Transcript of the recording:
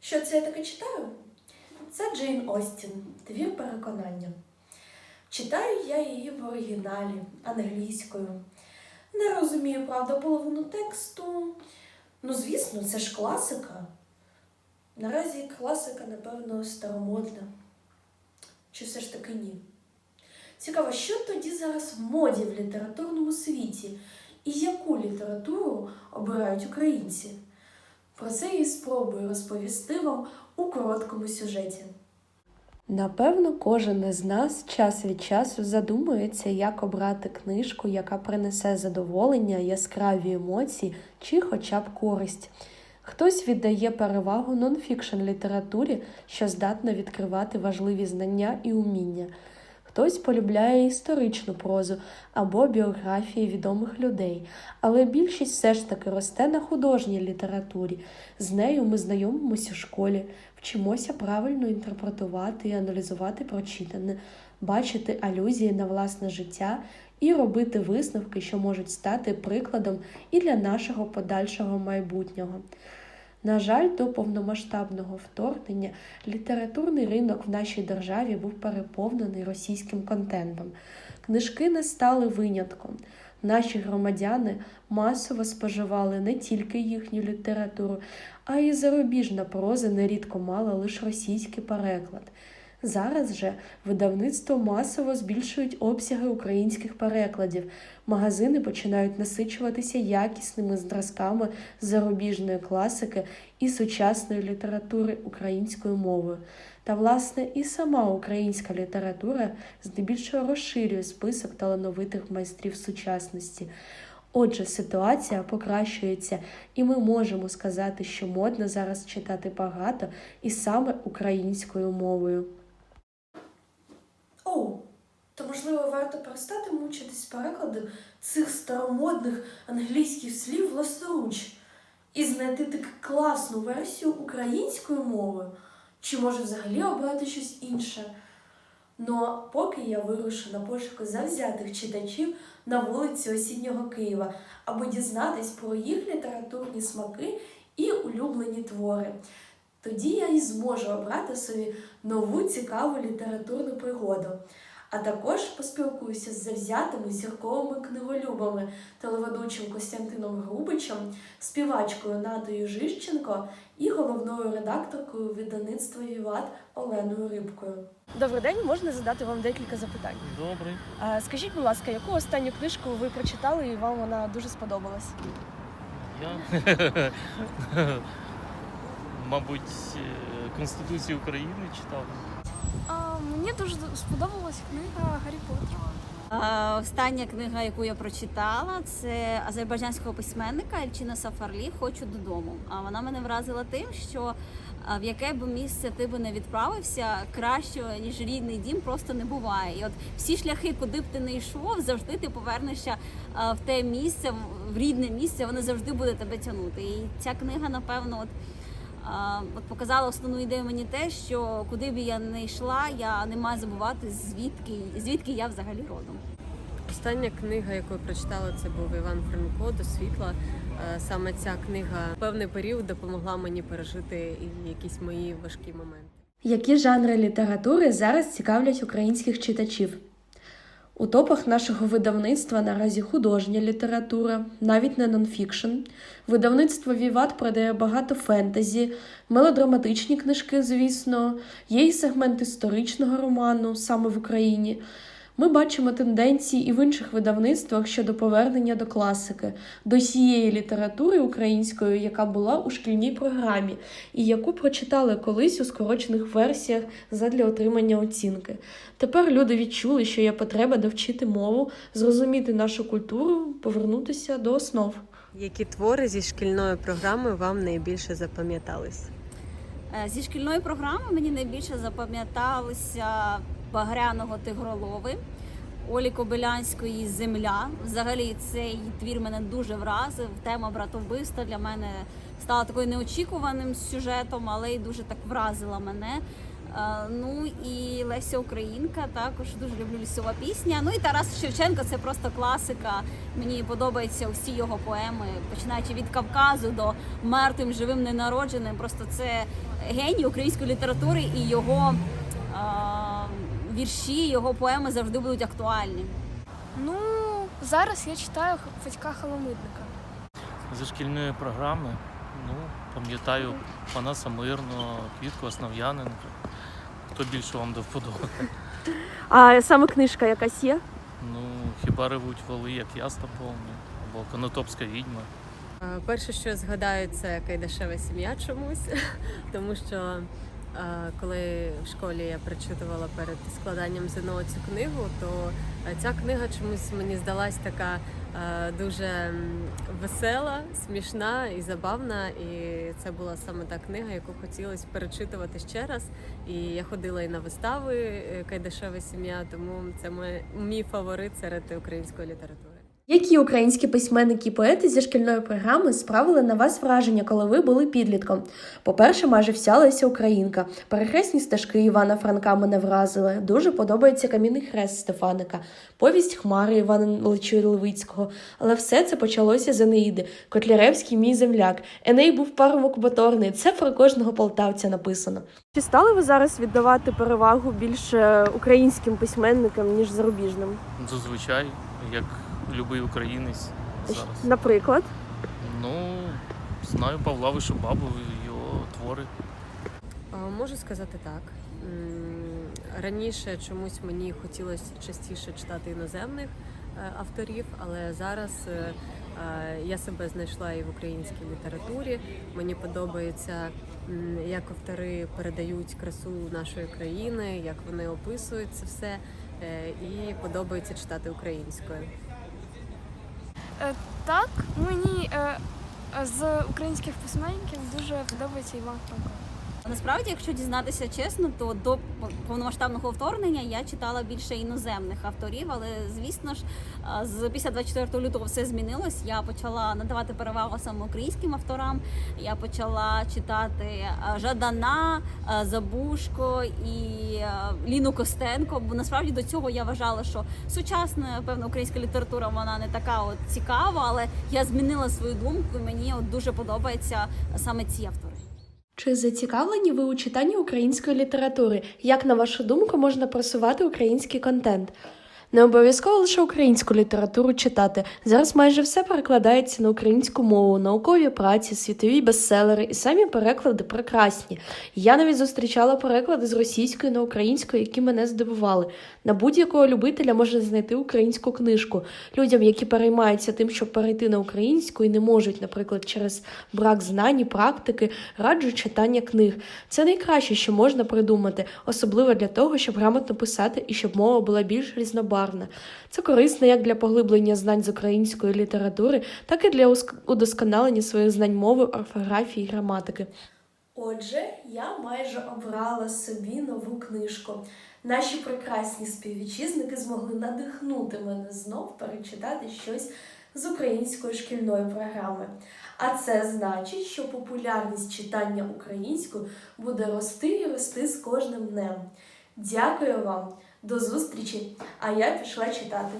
Що це я таке читаю? Це Джейн Остін, твір переконання. Читаю я її в оригіналі англійською. Не розумію, правда, половину тексту. Ну, звісно, це ж класика. Наразі класика, напевно, старомодна. Чи все ж таки ні? Цікаво, що тоді зараз в моді в літературному світі і яку літературу обирають українці? Про це і спробую розповісти вам у короткому сюжеті. Напевно, кожен із нас час від часу задумується, як обрати книжку, яка принесе задоволення, яскраві емоції чи хоча б користь. Хтось віддає перевагу нонфікшн літературі, що здатна відкривати важливі знання і уміння. Хтось полюбляє історичну прозу або біографії відомих людей, але більшість все ж таки росте на художній літературі. З нею ми знайомимося у школі, вчимося правильно інтерпретувати і аналізувати прочитане, бачити алюзії на власне життя і робити висновки, що можуть стати прикладом і для нашого подальшого майбутнього. На жаль, до повномасштабного вторгнення літературний ринок в нашій державі був переповнений російським контентом. Книжки не стали винятком. Наші громадяни масово споживали не тільки їхню літературу, а й зарубіжна проза нерідко мала лише російський переклад. Зараз же видавництво масово збільшують обсяги українських перекладів. Магазини починають насичуватися якісними зразками зарубіжної класики і сучасної літератури українською мовою. Та, власне, і сама українська література здебільшого розширює список талановитих майстрів сучасності. Отже, ситуація покращується, і ми можемо сказати, що модно зараз читати багато і саме українською мовою. То можливо варто перестати мучитись перекладом цих старомодних англійських слів власноруч і знайти таку класну версію українською мовою, чи може взагалі обрати щось інше. Ну а поки я вирушу на пошуки завзятих читачів на вулиці осіннього Києва, аби дізнатись про їх літературні смаки і улюблені твори. Тоді я і зможу обрати собі нову цікаву літературну пригоду. А також поспілкуюся з завзятими зірковими книголюбами, телеведучим Костянтином Грубичем, співачкою Надою Жищенко і головною редакторкою видавництва Віват Оленою Рибкою. Добрий день, можна задати вам декілька запитань. Добре. А, Скажіть, будь ласка, яку останню книжку ви прочитали і вам вона дуже сподобалась? Я, мабуть, е, Конституцію України читав. Мені дуже сподобалась книга Гаррі Поттер. Остання книга, яку я прочитала, це азербайджанського письменника Ельчина Сафарлі Хочу додому. А вона мене вразила тим, що в яке б місце ти би не відправився, кращого ніж рідний дім просто не буває. І от всі шляхи, куди б ти не йшов, завжди ти повернешся в те місце, в рідне місце, воно завжди буде тебе тягнути. І ця книга, напевно, от. От показала основну ідею мені те, що куди б я не йшла, я не маю забувати звідки звідки я взагалі родом. Остання книга, яку я прочитала, це був Іван Франко до світла. Е, Саме ця книга в певний період допомогла мені пережити якісь мої важкі моменти. Які жанри літератури зараз цікавлять українських читачів? У топах нашого видавництва наразі художня література, навіть не нонфікшн. Видавництво Віват продає багато фентезі, мелодраматичні книжки, звісно, є й сегмент історичного роману саме в Україні. Ми бачимо тенденції і в інших видавництвах щодо повернення до класики, до цієї літератури української, яка була у шкільній програмі, і яку прочитали колись у скорочених версіях задля отримання оцінки. Тепер люди відчули, що є потреба довчити мову, зрозуміти нашу культуру, повернутися до основ. Які твори зі шкільної програми вам найбільше запам'ятались? Е, Зі шкільної програми мені найбільше запам'яталися Багряного Тигролови, Олі Кобилянської Земля. Взагалі цей твір мене дуже вразив. Тема братовбивства для мене стала такою неочікуваним сюжетом, але й дуже так вразила мене. Е, Ну і Леся Українка також дуже люблю лісова пісня. Ну і Тарас Шевченко це просто класика. Мені подобаються усі його поеми, починаючи від Кавказу до мертвим, живим, ненародженим. Просто це геній української літератури і його е, вірші, його поеми завжди будуть актуальні. Ну, зараз я читаю Федька Холомитника. Зі шкільної програми, ну, пам'ятаю Панаса Мирного, Квітку Основ'яненка. Хто більше вам до вподоби? А саме книжка якась є? Ну, хіба ревуть воли, як яста повні, або Конотопська відьма. Е, Перше, що я згадаю, це Кайдашева сім'я чомусь, тому що коли в школі я прочитувала перед складанням ЗНО цю книгу, то е, ця книга чомусь мені здалась така е, дуже весела, смішна і забавна. І це була саме та книга, яку хотілося перечитувати ще раз. І я ходила і на вистави е, Кайдашева сім'я, тому це мій фаворит серед української літератури. Які українські письменники і поети зі шкільної програми справили на вас враження, коли ви були підлітком? По-перше, майже вся Леся Українка. Перехресні стежки Івана Франка мене вразили. Дуже подобається камінний хрест Стефаника, повість Хмари Івана Личуєлевицького. Але все це почалося з Енеїди. Котляревський мій земляк. Еней був парубок моторний. Це про кожного полтавця написано. Чи стали ви зараз віддавати перевагу більше українським письменникам, ніж зарубіжним? Зазвичай, як любий українець зараз. Наприклад, Ну, знаю Павла Вишибабу, його твори. А, Можу сказати так. М, Раніше чомусь мені хотілося частіше читати іноземних е, авторів, але зараз е, е, я себе знайшла і в українській літературі. Мені подобається, м, як автори передають красу нашої країни, як вони описують це все, е, і подобається читати українською. Е, так, мені е, з українських письменників дуже подобається Іван Франко. Насправді, якщо дізнатися чесно, то до повномасштабного вторгнення я читала більше іноземних авторів, але звісно ж, з після 24 лютого все змінилось. Я почала надавати перевагу саме українським авторам. Я почала читати Жадана, Забушко і Ліну Костенко. Бо насправді до цього я вважала, що сучасна певна українська література вона не така от цікава, але я змінила свою думку. і Мені от дуже подобаються саме ці автори. Чи зацікавлені ви у читанні української літератури? Як на вашу думку можна просувати український контент? Не обов'язково лише українську літературу читати. Зараз майже все перекладається на українську мову, наукові праці, світові бестселери і самі переклади прекрасні. Я навіть зустрічала переклади з російської на українську, які мене здивували. На будь-якого любителя можна знайти українську книжку. Людям, які переймаються тим, щоб перейти на українську і не можуть, наприклад, через брак знань і практики, раджу читання книг. Це найкраще, що можна придумати, особливо для того, щоб грамотно писати і щоб мова була більш різнобарвна. Це корисно як для поглиблення знань з української літератури, так і для удосконалення своїх знань мови, орфографії і граматики. Отже, я майже обрала собі нову книжку. Наші прекрасні співвітчизники змогли надихнути мене знов перечитати щось з української шкільної програми. А це значить, що популярність читання українською буде рости і рости з кожним днем. Дякую вам, до зустрічі! А я пішла читати.